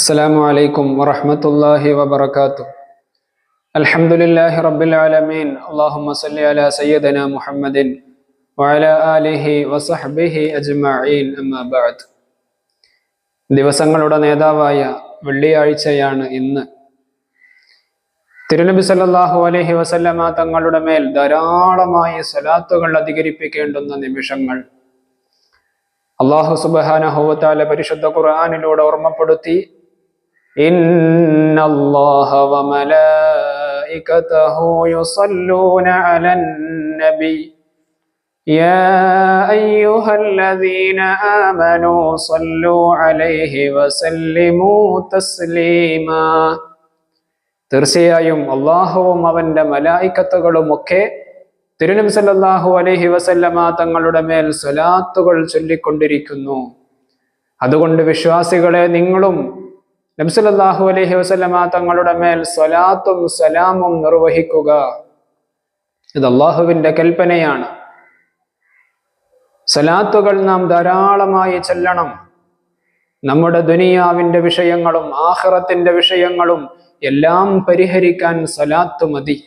السلام عليكم ورحمة الله وبركاته الحمد لله رب العالمين اللهم صل على سيدنا محمد وعلى آله وصحبه أجمعين أما بعد ദിവസങ്ങളുടെ നേതാവായ വെള്ളിയാഴ്ചയാണ് ഇന്ന് തിരുനബി സല്ലല്ലാഹു അലൈഹി വസല്ലമ തങ്ങളുടെ മേൽ ധാരാളമായി സ്വലാത്തുകൾ അധികരിപ്പിക്കേണ്ടുന്ന നിമിഷങ്ങൾ അള്ളാഹു സുബാനഹുവത്താല പരിശുദ്ധ ഖുർആാനിലൂടെ ഓർമ്മപ്പെടുത്തി ഇന്നല്ലാഹ വമലായികതഹു യുസല്ലൂന അലൻ നബി يا أيها الذين آمنوا صلوا عليه وسلموا تسليما തീർച്ചയായും അള്ളാഹുവും അവന്റെ മലായിക്കത്തുകളും ഒക്കെ തിരുനബി സല്ലല്ലാഹു അലൈഹി വസല്ലമ തങ്ങളുടെ മേൽ സ്വലാത്തുകൾ ചൊല്ലിക്കൊണ്ടിരിക്കുന്നു അതുകൊണ്ട് വിശ്വാസികളെ നിങ്ങളും നബി അലഹി വസ്ലമ തങ്ങളുടെ മേൽ സ്വലാത്തും സലാമും നിർവഹിക്കുക. ഇത് അള്ളാഹുവിന്റെ കൽപ്പനയാണ്. സലാത്തുകൾ നാം ധാരാളമായി ചെല്ലണം. നമ്മുടെ ദുനിയാവിന്റെ വിഷയങ്ങളും ആഹ്റത്തിന്റെ വിഷയങ്ങളും എല്ലാം പരിഹരിക്കാൻ സലാത്ത് മതി.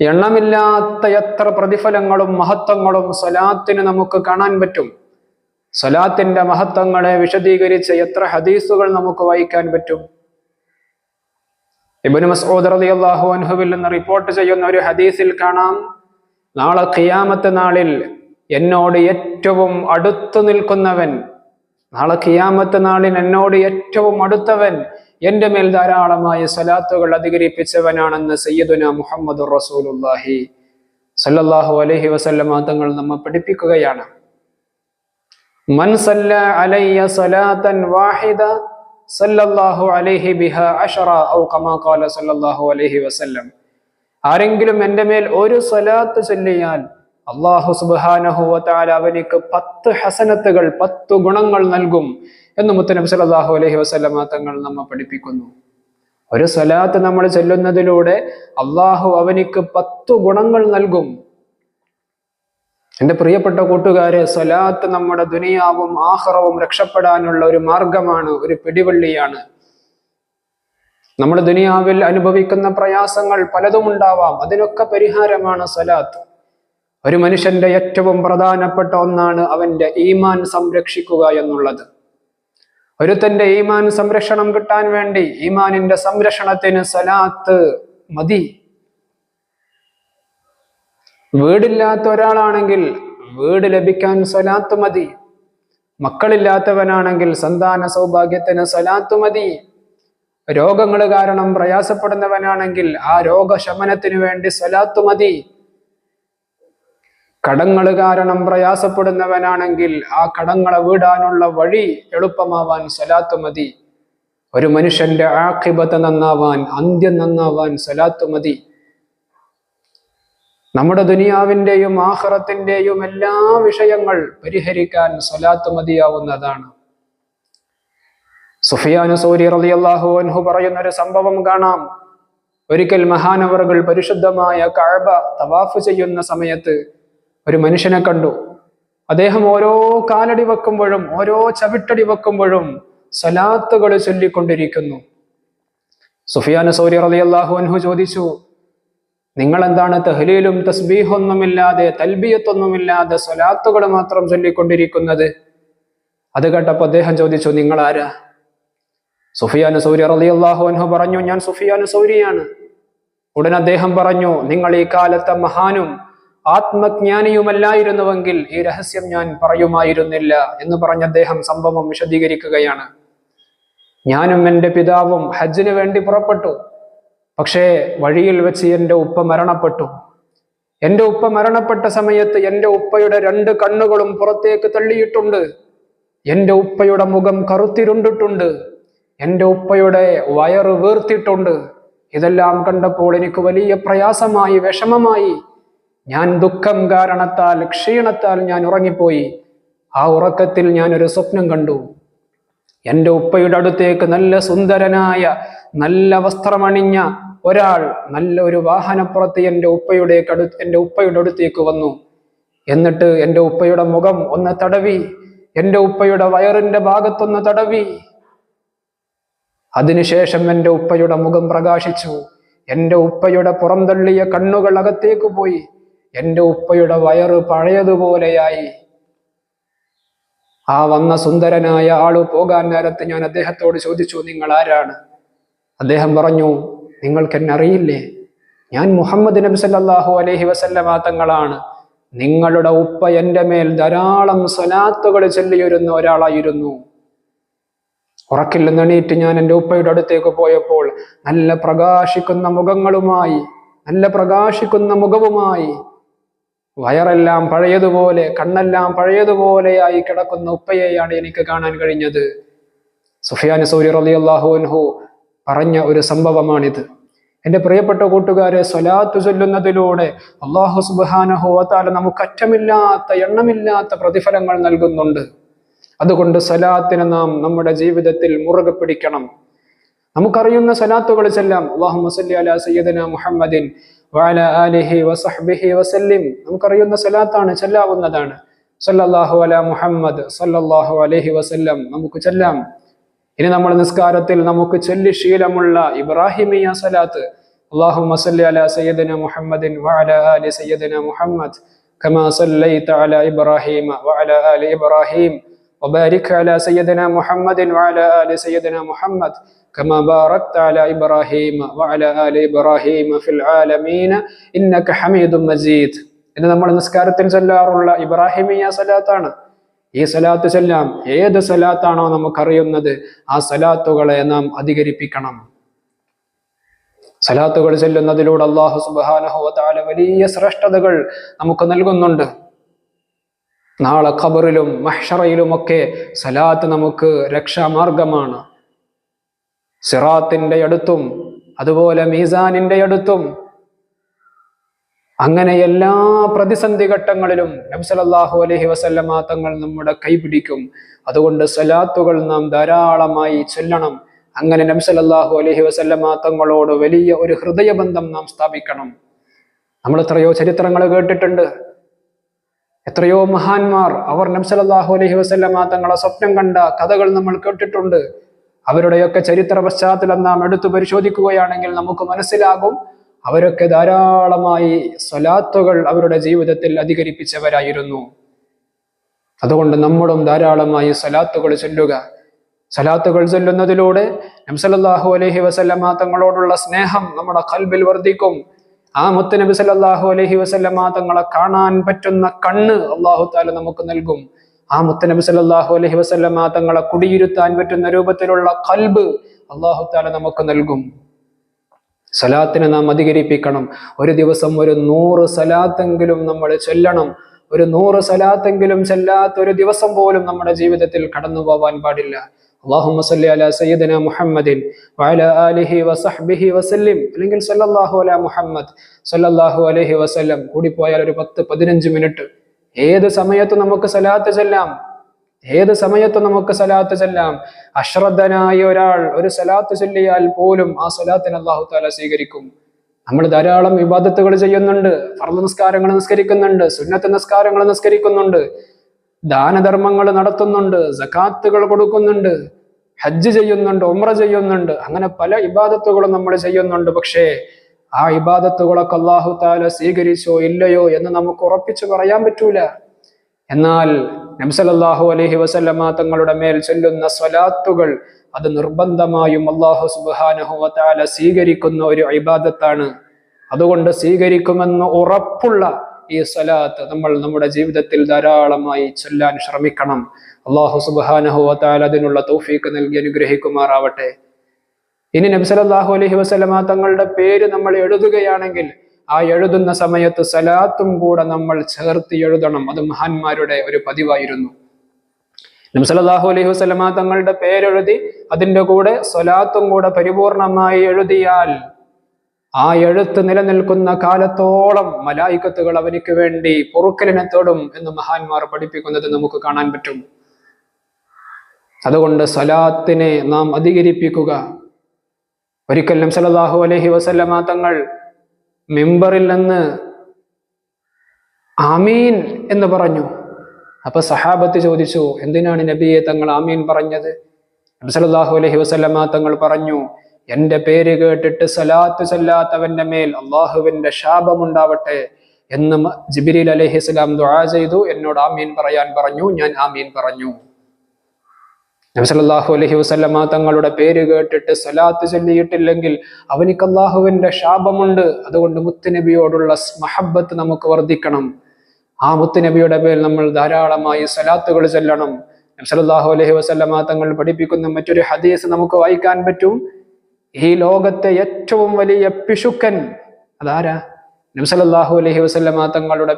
എണ്ണമില്ലാത്ത എത്ര പ്രതിഫലങ്ങളും മഹത്വങ്ങളും സലാത്തിന് നമുക്ക് കാണാൻ പറ്റും. സലാത്തിന്റെ മഹത്വങ്ങളെ വിശദീകരിച്ച് എത്ര ഹദീസുകൾ നമുക്ക് വായിക്കാൻ പറ്റും? ഇബിന് മസൂദ് റളിയല്ലാഹു അൻഹുവിൽ നിന്ന് റിപ്പോർട്ട് ചെയ്യുന്ന ഒരു ഹദീസിൽ കാണാം. നാളെ ഖിയാമത്ത് നാളിൽ എന്നോട് ഏറ്റവും അടുത്തു നിൽക്കുന്നവൻ നാളെ ഖിയാമത്ത് നാളിൽ എന്നോട് ഏറ്റവും അടുത്തവൻ എന്റെ മേൽ ധാരാളമായ സലാത്തുകൾ അധികരിപ്പിച്ചവനാണെന്ന് സയ്യിദുന മുഹമ്മദ് റസൂലുല്ലാഹി സല്ലല്ലാഹു അലൈഹി വസല്ലമ തങ്ങൾ നമ്മെ പഠിപ്പിക്കുകയാണ്. മൻ صلاة واحدة സലാത്തൻ വാഹിദ സല്ലല്ലാഹു അലൈഹി ബിഹ أو ഔ قال ഖാല സല്ലല്ലാഹു അലൈഹി വസല്ലം. ആരെങ്കിലും എന്റെ മേൽ ഒരു സ്വലാത്ത് ചൊല്ലിയാൽ അള്ളാഹു സുബ്ഹാനഹു വതആല അവനിക്ക് പത്ത് ഹസനത്തുകൾ പത്ത് ഗുണങ്ങൾ നൽകും എന്ന് മുത്തനബി സലാഹു അലഹി വസ്ലമ തങ്ങൾ നമ്മെ പഠിപ്പിക്കുന്നു. ഒരു സ്വലാത്ത് നമ്മൾ ചൊല്ലുന്നതിലൂടെ അള്ളാഹു അവനിക്ക് പത്തു ഗുണങ്ങൾ നൽകും. എന്റെ പ്രിയപ്പെട്ട കൂട്ടുകാരെ സ്വലാത്ത് നമ്മുടെ ദുനിയാവും ആഹ്റവും രക്ഷപ്പെടാനുള്ള ഒരു മാർഗമാണ് ഒരു പിടിവള്ളിയാണ്. നമ്മുടെ ദുനിയാവിൽ അനുഭവിക്കുന്ന പ്രയാസങ്ങൾ പലതും ഉണ്ടാവാം. അതിനൊക്കെ പരിഹാരമാണ് സ്വലാത്ത്. ഒരു മനുഷ്യന്റെ ഏറ്റവും പ്രധാനപ്പെട്ട ഒന്നാണ് അവന്റെ ഈമാൻ സംരക്ഷിക്കുക എന്നുള്ളത്. ഒരുത്തന്റെ ഈമാൻ സംരക്ഷണം കിട്ടാൻ വേണ്ടി ഈമാനിന്റെ സംരക്ഷണത്തിന് സലാത്ത് മതി. വീടില്ലാത്ത ഒരാളാണെങ്കിൽ വീട് ലഭിക്കാൻ സ്വലാത്തു മതി. മക്കളില്ലാത്തവനാണെങ്കിൽ സന്താന സൗഭാഗ്യത്തിന് സ്വലാത്തു മതി. രോഗങ്ങൾ കാരണം പ്രയാസപ്പെടുന്നവനാണെങ്കിൽ ആ രോഗശമനത്തിന് വേണ്ടി സ്വലാത്തു മതി. കടങ്ങൾ കാരണം പ്രയാസപ്പെടുന്നവനാണെങ്കിൽ ആ കടങ്ങളെ വീടാനുള്ള വഴി എളുപ്പമാവാൻ സ്വലാത്തു മതി. ഒരു മനുഷ്യന്റെ ആഖിബത്ത് നന്നാവാൻ അന്ത്യം നന്നാവാൻ സ്വലാത്തു മതി. നമ്മുടെ ദുനിയാവിന്റെയും ആഹ്റത്തിന്റെയും എല്ലാ വിഷയങ്ങൾ പരിഹരിക്കാൻ സ്വലാത്ത് മതിയാവുന്നതാണ്. സുഫിയാനു സൗരി റളിയല്ലാഹു അൻഹു പറയുന്ന ഒരു സംഭവം കാണാം. ഒരിക്കൽ മഹാനവറുകൾ പരിശുദ്ധമായ കഅബ തവാഫ് ചെയ്യുന്ന സമയത്ത് ഒരു മനുഷ്യനെ കണ്ടു. അദ്ദേഹം ഓരോ കാലടി വെക്കുമ്പോഴും ഓരോ ചവിട്ടടി വെക്കുമ്പോഴും സലാത്തുകൾ ചൊല്ലിക്കൊണ്ടിരിക്കുന്നു. സുഫിയാനു സൗരി റളിയല്ലാഹു അൻഹു ചോദിച്ചു നിങ്ങൾ എന്താണ് തഹ്ലീലും തസ്ബീഹൊന്നുമില്ലാതെ തൽബിയത്തൊന്നുമില്ലാതെ സ്വലാത്തുകൾ മാത്രം ചൊല്ലിക്കൊണ്ടിരിക്കുന്നത്? അത് കേട്ടപ്പോൾ അദ്ദേഹം ചോദിച്ചു നിങ്ങൾ ആരാ സുഫിയാന സൗരി റളിയല്ലാഹു അൻഹു പറഞ്ഞു ഞാൻ സുഫിയാന സൗരിയാണ്. ഉടൻ അദ്ദേഹം പറഞ്ഞു നിങ്ങൾ ഈ കാലത്തെ മഹാനും ആത്മജ്ഞാനിയുമല്ലായിരുന്നുവെങ്കിൽ ഈ രഹസ്യം ഞാൻ പറയുമായിരുന്നില്ല എന്ന് പറഞ്ഞ അദ്ദേഹം സംഭവം വിശദീകരിക്കുകയാണ്. ഞാനും എന്റെ പിതാവും ഹജ്ജിന് വേണ്ടി പുറപ്പെട്ടു. പക്ഷേ വഴിയിൽ വെച്ച് എന്റെ ഉപ്പ മരണപ്പെട്ടു. എന്റെ ഉപ്പ മരണപ്പെട്ട സമയത്ത് എന്റെ ഉപ്പയുടെ രണ്ട് കണ്ണുകളും പുറത്തേക്ക് തള്ളിയിട്ടുണ്ട്. എന്റെ ഉപ്പയുടെ മുഖം കറുത്തിരുണ്ടിട്ടുണ്ട്. എന്റെ ഉപ്പയുടെ വയറ് വീർത്തിട്ടുണ്ട്. ഇതെല്ലാം കണ്ടപ്പോൾ എനിക്ക് വലിയ പ്രയാസമായി വിഷമമായി. ഞാൻ ദുഃഖം കാരണത്താൽ ക്ഷീണത്താൽ ഞാൻ ഉറങ്ങിപ്പോയി. ആ ഉറക്കത്തിൽ ഞാൻ ഒരു സ്വപ്നം കണ്ടു. എന്റെ ഉപ്പയുടെ അടുത്തേക്ക് നല്ല സുന്ദരനായ നല്ല വസ്ത്രമണിഞ്ഞ ഒരാൾ നല്ല ഒരു വാഹനപ്പുറത്ത് എന്റെ ഉപ്പയുടെ അടു എന്റെ ഉപ്പയുടെ അടുത്തേക്ക് വന്നു. എന്നിട്ട് എന്റെ ഉപ്പയുടെ മുഖം ഒന്ന് തടവി എന്റെ ഉപ്പയുടെ വയറിന്റെ ഭാഗത്തൊന്ന് തടവി. അതിനുശേഷം എന്റെ ഉപ്പയുടെ മുഖം പ്രകാശിച്ചു. എന്റെ ഉപ്പയുടെ പുറംതള്ളിയ കണ്ണുകൾ അകത്തേക്ക് പോയി. എന്റെ ഉപ്പയുടെ വയറ് പഴയതുപോലെയായി. ആ വന്ന സുന്ദരനായ ആൾ പോകാൻ നേരത്ത് ഞാൻ അദ്ദേഹത്തോട് ചോദിച്ചു നിങ്ങൾ ആരാണ്? അദ്ദേഹം പറഞ്ഞു നിങ്ങൾക്ക് എന്നെ അറിയില്ലേ ഞാൻ മുഹമ്മദ് നബി സല്ലല്ലാഹു അലഹി വസല്ലമ തങ്ങളാണ്. നിങ്ങളുടെ ഉപ്പ എന്റെ മേൽ ധാരാളം സ്വലാത്തുകൾ ചൊല്ലിയിരുന്ന ഒരാളായിരുന്നു. ഉറക്കിൽ ഞാൻ എന്റെ ഉപ്പയുടെ അടുത്തേക്ക് പോയപ്പോൾ നല്ല പ്രകാശിക്കുന്ന മുഖങ്ങളുമായി നല്ല പ്രകാശിക്കുന്ന മുഖവുമായി വയറെല്ലാം പഴയതുപോലെ കണ്ണെല്ലാം പഴയതുപോലെയായി കിടക്കുന്ന ഉപ്പയെയാണ് എനിക്ക് കാണാൻ കഴിഞ്ഞത്. സുഫിയാൻ സൗരി റളിയല്ലാഹു അൻഹു പറഞ്ഞ ഒരു സംഭവമാണിത്. എന്റെ പ്രിയപ്പെട്ട കൂട്ടുകാരെ സ്വലാത്ത് ചൊല്ലുന്നതിലൂടെ അള്ളാഹു സുബാനഹോത്താല നമുക്ക് അറ്റമില്ലാത്ത എണ്ണമില്ലാത്ത പ്രതിഫലങ്ങൾ നൽകുന്നുണ്ട്. അതുകൊണ്ട് സലാത്തിന് നാം നമ്മുടെ ജീവിതത്തിൽ മുറുകെ പിടിക്കണം. നമുക്കറിയുന്ന സലാത്തുകൾ ചെല്ലാം. അള്ളാഹു സല്ലി അലാ സയ്യദന മുഹമ്മദിൻ വാല ആലിഹി വസഹ്ബിഹി വസല്ലിം. നമുക്കറിയുന്ന സലാത്താണ് ചെല്ലാവുന്നതാണ്. സല്ലല്ലാഹു അല മുഹമ്മദ് സല്ലല്ലാഹു അലഹി വസല്ലം. നമുക്ക് ചെല്ലാം. ഇനി നമ്മൾ നിസ്കാരത്തിൽ നമുക്ക് ചൊല്ലി ശീലമുള്ള ഇബ്രാഹിമിയ സലാത്ത് اللهم صل على سيدنا محمد وعلى آل سيدنا محمد كما صليت على إبراهيم وعلى آل إبراهيم وبارك على سيدنا محمد وعلى آل سيدنا محمد كما باركت على إبراهيم وعلى آل إبراهيم في العالمين إنك حميد مجيد ഇത് നമ്മൾ നിസ്കാരത്തിൽ ചൊല്ലാറുള്ള ഇബ്രാഹിമിയ സലാത്താണ് ഈ സലാത്ത് ചെല്ലാം ഏത് സലാത്താണോ നമുക്കറിയുന്നത് ആ സലാത്തുകളെ നാം അധികരിപ്പിക്കണം. സലാത്തുകൾ ചെല്ലുന്നതിലൂടെ അള്ളാഹു സുബാനഹു താല വലിയ ശ്രേഷ്ഠതകൾ നമുക്ക് നൽകുന്നുണ്ട്. നാളെ ഖബറിലും മഹ്ഷറയിലുമൊക്കെ സലാത്ത് നമുക്ക് രക്ഷാമാർഗമാണ്. സിറാത്തിന്റെ അടുത്തും അതുപോലെ മീസാനിന്റെ അടുത്തും അങ്ങനെ എല്ലാ പ്രതിസന്ധി ഘട്ടങ്ങളിലും നബ്സലല്ലാഹു അലഹി വസല്ലമ തങ്ങൾ നമ്മുടെ കൈപിടിക്കും അതുകൊണ്ട് സലാത്തുകൾ നാം ധാരാളമായി ചൊല്ലണം. അങ്ങനെ നബ്സലല്ലാഹു അലഹി വസല്ലമ തങ്ങളോട് വലിയ ഒരു ഹൃദയബന്ധം നാം സ്ഥാപിക്കണം. നമ്മൾ എത്രയോ ചരിത്രങ്ങൾ കേട്ടിട്ടുണ്ട്. എത്രയോ മഹാന്മാർ അവർ നബ്സലല്ലാഹു അലഹി വസല്ലമ തങ്ങളെ സ്വപ്നം കണ്ട കഥകൾ നമ്മൾ കേട്ടിട്ടുണ്ട്. അവരുടെയൊക്കെ ചരിത്ര പശ്ചാത്തലം നാം എടുത്തു പരിശോധിക്കുകയാണെങ്കിൽ നമുക്ക് മനസ്സിലാകും. അവരൊക്കെ ധാരാളമായി സ്വലാത്തുകൾ അവരുടെ ജീവിതത്തിൽ അധികരിപ്പിച്ചവരായിരുന്നു. അതുകൊണ്ട് നമ്മളും ധാരാളമായി സ്വലാത്തുകൾ ചൊല്ലുക. സലാത്തുകൾ ചൊല്ലുന്നതിലൂടെ നബ്സലല്ലാഹു അലഹി വസല്ലമ തങ്ങളോടുള്ള സ്നേഹം നമ്മുടെ കൽബിൽ വർദ്ധിക്കും. ആ മുത്ത് നബി സല്ലല്ലാഹു അലഹി വസല്ലമ തങ്ങളെ കാണാൻ പറ്റുന്ന കണ്ണ് അള്ളാഹു താല നമുക്ക് നൽകും. ആ മുത്ത് നബി സല്ലല്ലാഹു അലഹി വസല്ലമ തങ്ങളെ കുടിയിരുത്താൻ പറ്റുന്ന രൂപത്തിലുള്ള കൽബ് അള്ളാഹു താല നമുക്ക് നൽകും. സലാത്തിനെ നാം അധികരിപ്പിക്കണം. ഒരു ദിവസം ഒരു നൂറ് സലാത്തെങ്കിലും നമ്മൾ ചൊല്ലണം. ഒരു നൂറ് സലാത്തെങ്കിലും ചെല്ലാത്ത ഒരു ദിവസം പോലും നമ്മുടെ ജീവിതത്തിൽ കടന്നു പോവാൻ പാടില്ല. അള്ളാഹുമ്മ സല്ലി അല സയ്യിദന മുഹമ്മദിൻ വഅല വസഹ്ബിഹി വസല്ലിം. അല്ലെങ്കിൽ സല്ലല്ലാഹു അല മുഹമ്മദ് സല്ലല്ലാഹു അലൈഹി വസല്ലം. കൂടിപ്പോയാൽ പോയാൽ ഒരു പത്ത് പതിനഞ്ച് മിനിറ്റ്. ഏത് സമയത്ത് നമുക്ക് സലാത്ത് ചെല്ലാം? ഏത് സമയത്തും നമുക്ക് സലാത്ത് ചെല്ലാം. അശ്രദ്ധനായ ഒരാൾ ഒരു സലാത്ത് ചൊല്ലിയാൽ പോലും ആ സലാത്തിന് അള്ളാഹു താല സ്വീകരിക്കും. നമ്മൾ ധാരാളം വിവാദത്തുകൾ ചെയ്യുന്നുണ്ട് ഫർദ് നിസ്കാരങ്ങൾ നിസ്കരിക്കുന്നുണ്ട് സുന്നത്ത് നിസ്കാരങ്ങൾ നിസ്കരിക്കുന്നുണ്ട് ദാനധർമ്മങ്ങൾ നടത്തുന്നുണ്ട് സക്കാത്തുകൾ കൊടുക്കുന്നുണ്ട് ഹജ്ജ് ചെയ്യുന്നുണ്ട് ഉമ്ര ചെയ്യുന്നുണ്ട് അങ്ങനെ പല ഇബാദത്തുകളും നമ്മൾ ചെയ്യുന്നുണ്ട്. പക്ഷേ ആ ഇബാദത്തുകളൊക്കെ അള്ളാഹു താല സ്വീകരിച്ചോ ഇല്ലയോ എന്ന് നമുക്ക് ഉറപ്പിച്ചു പറയാൻ പറ്റൂല. എന്നാൽ നബ്സലല്ലാഹു അലഹി വസല്ലമ തങ്ങളുടെ മേൽ ചൊല്ലുന്ന സ്വലാത്തുകൾ അത് നിർബന്ധമായും അള്ളാഹു സുബ്ഹാനഹു വതആല സ്വീകരിക്കുന്ന ഒരു ഇബാദത്താണ്. അതുകൊണ്ട് സ്വീകരിക്കുമെന്ന് ഉറപ്പുള്ള ഈ സ്വലാത്ത് നമ്മൾ നമ്മുടെ ജീവിതത്തിൽ ധാരാളമായി ചൊല്ലാൻ ശ്രമിക്കണം. അള്ളാഹു സുബ്ഹാനഹു വതആല അതിനുള്ള തൗഫീക്ക് നൽകി അനുഗ്രഹിക്കുമാറാവട്ടെ. ഇനി നബ്സലല്ലാഹു അലഹി വസ്ലമ തങ്ങളുടെ പേര് നമ്മൾ എഴുതുകയാണെങ്കിൽ ആ എഴുതുന്ന സമയത്ത് സലാത്തും കൂടെ നമ്മൾ ചേർത്ത് എഴുതണം. അത് മഹാന്മാരുടെ ഒരു പതിവായിരുന്നു. നംസലാഹു അലൈഹി വസല്ലമ തങ്ങളുടെ പേരെഴുതി അതിന്റെ കൂടെ സ്വലാത്തും കൂടെ പരിപൂർണമായി എഴുതിയാൽ ആ എഴുത്ത് നിലനിൽക്കുന്ന കാലത്തോളം മലായിക്കത്തുകൾ അവനിക്ക് വേണ്ടി പൊറുക്കലിനെ തേടും എന്ന് മഹാന്മാർ പഠിപ്പിക്കുന്നത് നമുക്ക് കാണാൻ പറ്റും. അതുകൊണ്ട് സലാത്തിനെ നാം അധികരിപ്പിക്കുക. ഒരിക്കൽ നംസലാഹു അലഹി വസല്ലമ തങ്ങൾ മിമ്പറിൽ നിന്ന് ആമീൻ എന്ന് പറഞ്ഞു. അപ്പൊ സഹാബത്ത് ചോദിച്ചു എന്തിനാണ് നബിയെ തങ്ങൾ ആമീൻ പറഞ്ഞത്? നബ്സലാഹു അലഹി വസല്ലമ തങ്ങൾ പറഞ്ഞു എന്റെ പേര് കേട്ടിട്ട് സലാത്ത് ചെല്ലാത്തവന്റെ മേൽ അള്ളാഹുവിന്റെ ശാപമുണ്ടാവട്ടെ എന്ന് ജിബിരിൽ അലഹി സ്വലാം ദുആ ചെയ്തു. എന്നോട് ആമീൻ പറയാൻ പറഞ്ഞു ഞാൻ ആമീൻ പറഞ്ഞു. നബ്സല്ലാഹു അലഹി വസല്ലമ തങ്ങളുടെ പേര് കേട്ടിട്ട് സ്വലാത്ത് ചൊല്ലിയിട്ടില്ലെങ്കിൽ അവനിക്ക് അള്ളാഹുവിന്റെ ശാപമുണ്ട്. അതുകൊണ്ട് മുത്തുനബിയോടുള്ള മഹബത്ത് നമുക്ക് വർദ്ധിക്കണം. ആ മുത്തുനബിയുടെ പേരിൽ നമ്മൾ ധാരാളമായി സ്വലാത്തുകൾ ചെല്ലണം. നബ്സലല്ലാഹു അലഹി വസല്ലമ തങ്ങൾ പഠിപ്പിക്കുന്ന മറ്റൊരു ഹദീസ് നമുക്ക് വായിക്കാൻ പറ്റും. ഈ ലോകത്തെ ഏറ്റവും വലിയ പിശുക്കൻ അതാരാ? നബ്സലല്ലാഹു അലഹി വസല്ലമ തങ്ങളുടെ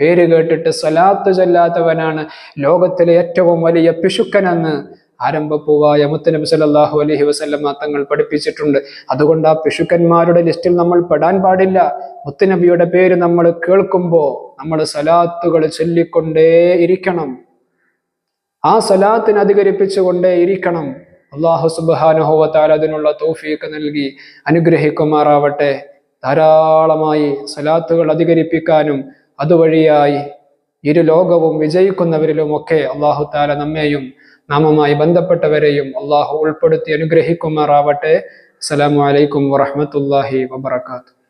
പേര് കേട്ടിട്ട് സ്വലാത്ത് ചൊല്ലാത്തവനാണ് ലോകത്തിലെ ഏറ്റവും വലിയ പിശുക്കനെന്ന്. ആരംഭപ്പൂവായ മുത്തനബി സല്ലാഹു അലഹി വസ്ലമ തങ്ങൾ പഠിപ്പിച്ചിട്ടുണ്ട്. അതുകൊണ്ട് ആ പിശുക്കന്മാരുടെ ലിസ്റ്റിൽ നമ്മൾ പെടാൻ പാടില്ല. മുത്തനബിയുടെ പേര് നമ്മൾ കേൾക്കുമ്പോൾ നമ്മൾ സലാത്തുകൾ ചൊല്ലിക്കൊണ്ടേ ഇരിക്കണം. ആ സലാത്തിന് അധികരിപ്പിച്ചുകൊണ്ടേ ഇരിക്കണം. അള്ളാഹു സുബാനുഹോവത്താൽ അതിനുള്ള തോഫീക്ക് നൽകി അനുഗ്രഹിക്കുമാറാവട്ടെ. ധാരാളമായി സലാത്തുകൾ അധികരിപ്പിക്കാനും അതുവഴിയായി ഇരു ലോകവും വിജയിക്കുന്നവരിലുമൊക്കെ അള്ളാഹു താല നമ്മെയും നാമുമായി ബന്ധപ്പെട്ടവരെയും അള്ളാഹു ഉൾപ്പെടുത്തി അനുഗ്രഹിക്കുമാറാവട്ടെ. അസ്സലാമു അലൈക്കും വബർക്കാത്തു